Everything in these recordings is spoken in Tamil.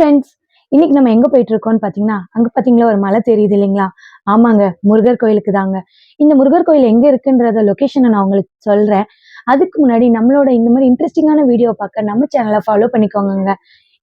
ஃப்ரெண்ட்ஸ் இன்னைக்கு நம்ம எங்க போயிட்டு இருக்கோம்னு பாத்தீங்கன்னா அங்க பாத்தீங்களா ஒரு மலை தெரியுது இல்லைங்களா? ஆமாங்க முருகர் கோயிலுக்கு தாங்க. இந்த முருகர் கோயில் எங்க இருக்குன்றத லொகேஷனை நான் உங்களுக்கு சொல்றேன். அதுக்கு முன்னாடி நம்மளோட இந்த மாதிரி இன்ட்ரெஸ்டிங்கான வீடியோ பார்க்க நம்ம சேனலை ஃபாலோ பண்ணிக்கோங்க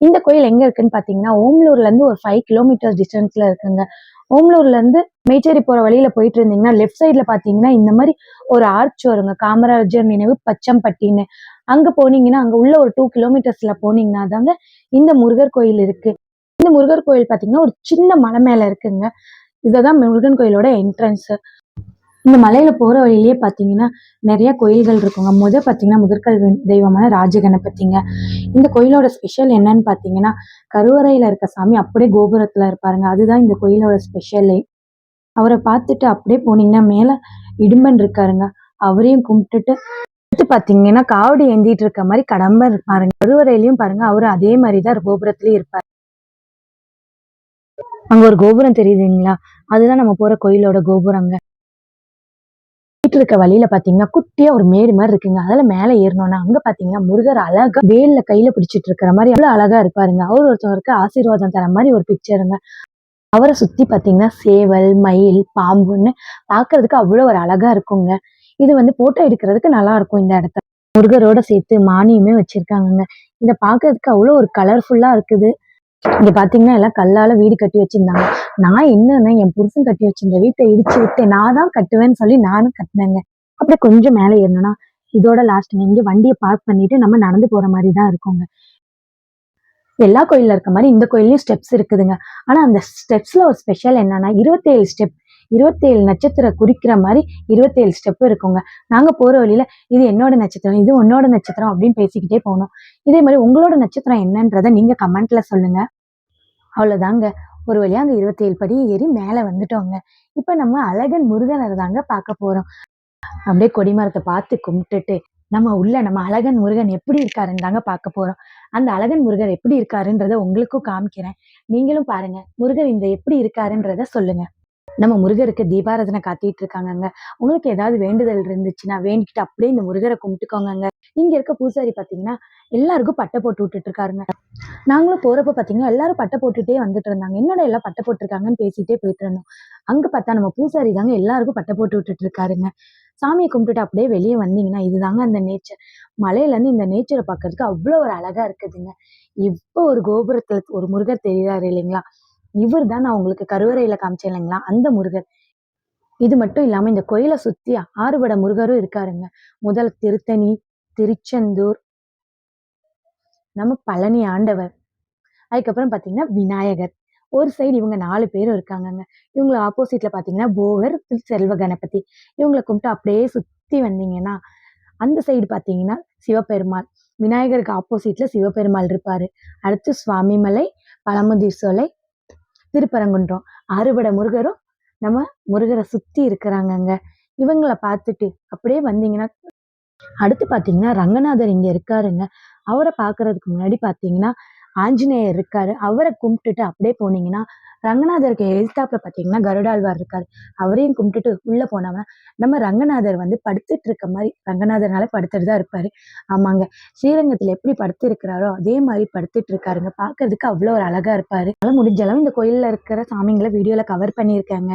இந்த கோயில் எங்க இருக்குன்னு பாத்தீங்கன்னா ஓம்லூர்ல இருந்து ஒரு ஃபைவ் கிலோமீட்டர் டிஸ்டன்ஸ்ல இருக்குங்க. ஓம்லூர்ல இருந்து மேச்சேரி போற வழியில போயிட்டு இருந்தீங்கன்னா லெஃப்ட் சைட்ல பாத்தீங்கன்னா இந்த மாதிரி ஒரு ஆர்ச் வருங்க. காமராஜர் நினைவு பச்சம்பட்டின்னு. அங்க போனீங்கன்னா அங்க உள்ள ஒரு டூ கிலோமீட்டர்ஸ்ல போனீங்கன்னா தாங்க இந்த முருகர் கோயில் இருக்கு. இந்த முருகர் கோயில் பாத்தீங்கன்னா ஒரு சின்ன மலை மேல இருக்குங்க. இதுதான் முருகன் கோயிலோட என்ட்ரன்ஸ் இந்த மலையில போற வழியிலேயே பாத்தீங்கன்னா நிறைய கோயில்கள் இருக்குங்க. முத பாத்தீங்கன்னா முதற்கல் தெய்வமான ராஜகணபதிங்க. இந்த கோயிலோட ஸ்பெஷல் என்னன்னு பாத்தீங்கன்னா கருவறையில இருக்க சாமி அப்படியே கோபுரத்துல இருப்பாருங்க. அதுதான் இந்த கோயிலோட ஸ்பெஷலே அவரை பார்த்துட்டு அப்படியே போனீங்கன்னா மேல இடும்பன் இருக்காருங்க. அவரையும் கும்பிட்டுட்டு அடுத்து பாத்தீங்கன்னா காவடி ஏந்திட்டு இருக்க மாதிரி கடம்பர் இருப்பாருங்க கருவறையிலயும் பாருங்க அவரு அதே மாதிரிதான் கோபுரத்திலயும் இருப்பாரு. அங்க ஒரு கோபுரம் தெரியுதுங்களா? அதுதான் நம்ம போற கோயிலோட கோபுரங்க. போயிட்டு இருக்க வழியில பாத்தீங்கன்னா குட்டியா ஒரு மேடு மாதிரி இருக்குங்க. அதுல மேல ஏறணும்னா அங்க பாத்தீங்கன்னா முருகர் அழகா வேல்ல கையில பிடிச்சிட்டு இருக்கிற மாதிரி அவ்வளவு அழகா இருப்பாருங்க. அவர் ஒருத்தவருக்கு ஆசீர்வாதம் தர மாதிரி ஒரு பிக்சருங்க அவரை சுத்தி பாத்தீங்கன்னா சேவல் மயில் பாம்புன்னு பாக்குறதுக்கு அவ்வளவு ஒரு அழகா இருக்குங்க. இது வந்து போட்டோ எடுக்கிறதுக்கு நல்லா இருக்கும் இந்த இடத்த முருகரோட சேர்த்து மானியமே வச்சிருக்காங்கங்க. இத பாக்குறதுக்கு அவ்வளவு ஒரு கலர்ஃபுல்லா இருக்குது. இங்க பாத்தீங்கன்னா எல்லாம் கல்லால வீடு கட்டி வச்சிருந்தாங்க. நான் என்னன்னா என் புருஷன் கட்டி வச்சிருந்த வீட்டை இடிச்சு விட்டு நான் தான் கட்டுவேன்னு சொல்லி நானும் கட்டினேங்க. அப்படியே கொஞ்சம் மேலே ஏறணும்னா இதோட லாஸ்ட்டுங்க இங்க வண்டியை பார்க் பண்ணிட்டு நம்ம நடந்து போற மாதிரி தான் இருக்கோங்க. எல்லா கோயில்ல இருக்க மாதிரி இந்த கோயில்லயும் ஸ்டெப்ஸ் இருக்குதுங்க. ஆனா அந்த ஸ்டெப்ஸ்ல ஒரு ஸ்பெஷல் என்னன்னா இருபத்தேழு ஸ்டெப் இருபத்தேழு நட்சத்திரம் குறிக்கிற மாதிரி இருபத்தேழு ஸ்டெப் இருக்குங்க. நாங்க போற வழியில இது என்னோட நட்சத்திரம் இது உன்னோட நட்சத்திரம் அப்படின்னு பேசிக்கிட்டே போனோம் இதே மாதிரி உங்களோட நட்சத்திரம் என்னன்றதை நீங்க கமெண்ட்ல சொல்லுங்க. அவ்வளவுதாங்க. ஒரு வழியா அந்த இருபத்தேழு படி ஏறி மேல வந்துட்டோங்க. இப்ப நம்ம அழகன் முருகனை தாங்க பார்க்க போறோம். அப்படியே கொடிமரத்தை பார்த்து கும்பிட்டுட்டு நம்ம உள்ள நம்ம அழகன் முருகன் எப்படி இருக்காருன்னு தாங்க பார்க்க போறோம். அந்த அழகன் முருகர் எப்படி இருக்காருன்றத உங்களுக்கும் காமிக்கிறேன். நீங்களும் பாருங்க முருகர் இந்த எப்படி இருக்காருன்றத சொல்லுங்க. நம்ம முருகருக்கு தீபாராதனை காத்திட்டு இருக்காங்கங்க உங்களுக்கு ஏதாவது வேண்டுதல் இருந்துச்சுன்னா வேண்டிக்கிட்டு அப்படியே இந்த முருகரை கும்பிட்டுக்கோங்க இங்க இருக்க பூசாரி பாத்தீங்கன்னா எல்லாருக்கும் பட்டை போட்டு விட்டுட்டு இருக்காருங்க நாங்களும் போறப்ப பாத்தீங்கன்னா எல்லாரும் பட்டை போட்டுட்டே வந்துட்டு இருந்தாங்க. என்னோட எல்லாம் பட்டை போட்டிருக்காங்கன்னு பேசிட்டே போயிட்டு இருந்தோம். அங்க பார்த்தா நம்ம பூசாரி தாங்க எல்லாருக்கும் பட்டை போட்டு விட்டுட்டு இருக்காருங்க சாமியை கும்பிட்டுட்டு அப்படியே வெளியே வந்தீங்கன்னா இதுதாங்க அந்த நேச்சர் மலையில இருந்து இந்த நேச்சரை பார்க்கறதுக்கு அவ்வளோ ஒரு அழகா இருக்குதுங்க. இப்போ ஒரு கோபுரத்துல ஒரு முருகர் தெரியுறாரு இல்லைங்களா? இவர் தான் நான் உங்களுக்கு கருவறையில காமிச்சேன் இல்லைங்களா? அந்த முருகர். இது மட்டும் இல்லாம இந்த கோயிலை சுத்தி ஆறுபட முருகரும் இருக்காருங்க. முதல் திருத்தணி திருச்செந்தூர் நம்ம பழனி ஆண்டவர். அதுக்கப்புறம் பாத்தீங்கன்னா விநாயகர். ஒரு சைடு இவங்க நாலு பேரும் இருக்காங்கங்க. இவங்களை ஆப்போசிட்ல பாத்தீங்கன்னா போகர் செல்வ கணபதி. இவங்களை கும்பிட்டு அப்படியே சுத்தி வந்தீங்கன்னா அந்த சைடு பாத்தீங்கன்னா சிவபெருமாள். விநாயகருக்கு ஆப்போசிட்ல சிவபெருமாள் இருப்பாரு. அடுத்து சுவாமிமலை பழமுதிர் சோலை திருப்பரங்குன்றம். அறுபடை முருகரும் நம்ம முருகரை சுத்தி இருக்கிறாங்கங்க. இவங்களை பார்த்துட்டு அப்படியே வந்தீங்கன்னா அடுத்து பாத்தீங்கன்னா ரங்கநாதர் இங்க இருக்காருங்க. அவரை பார்க்கறதுக்கு முன்னாடி பாத்தீங்கன்னா ஆஞ்சநேயர் இருக்காரு. அவரை கும்பிட்டுட்டு அப்படியே போனீங்கன்னா ரங்கநாதருக்கு எழுத்தாப்புல பாத்தீங்கன்னா கருடாழ்வார் இருக்காரு. அவரையும் கும்பிட்டுட்டு உள்ள போனவன் நம்ம ரங்கநாதர் வந்து படுத்துட்டு இருக்க மாதிரி ரங்கநாதர்னால படுத்துட்டு தான் இருப்பாரு. ஆமாங்க. ஸ்ரீரங்கத்துல எப்படி படுத்து இருக்கிறாரோ அதே மாதிரி படுத்துட்டு இருக்காருங்க. பார்க்கறதுக்கு அவ்வளோ ஒரு அழகா இருப்பாரு. அதனால முடிஞ்ச அளவு இந்த கோயில்ல இருக்கிற சாமிங்களை வீடியோல கவர் பண்ணியிருக்காங்க.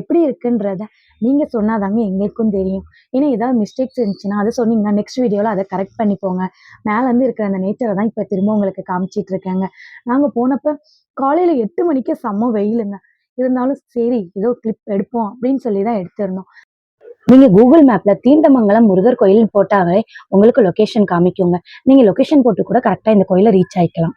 எப்படி இருக்குன்றத நீங்க சொன்னாதாங்க எங்களுக்கும் தெரியும். ஏன்னா ஏதாவது மிஸ்டேக்ஸ் இருந்துச்சுன்னா அதை சொன்னீங்கன்னா நெக்ஸ்ட் வீடியோவில் அதை கரெக்ட் பண்ணிப்போங்க மேலேருந்து இருக்கிற அந்த நேச்சரை தான் இப்போ திரும்ப உங்களுக்கு காமிச்சிட்டு இருக்காங்க. நாங்கள் போனப்ப காலையில் எட்டு மணிக்கு செம்ம வெயிலுங்க இருந்தாலும் சரி ஏதோ கிளிப் எடுப்போம் அப்படின்னு சொல்லி தான் எடுத்திருந்தோம் நீங்க கூகுள் மேப்ல தீண்டமங்கலம் முருகர் கோயில்னு போட்டாவே உங்களுக்கு லொகேஷன் காமிக்குங்க. நீங்க லொகேஷன் போட்டு கூட கரெக்டா இந்த கோயிலை ரீச் ஆயிக்கலாம்.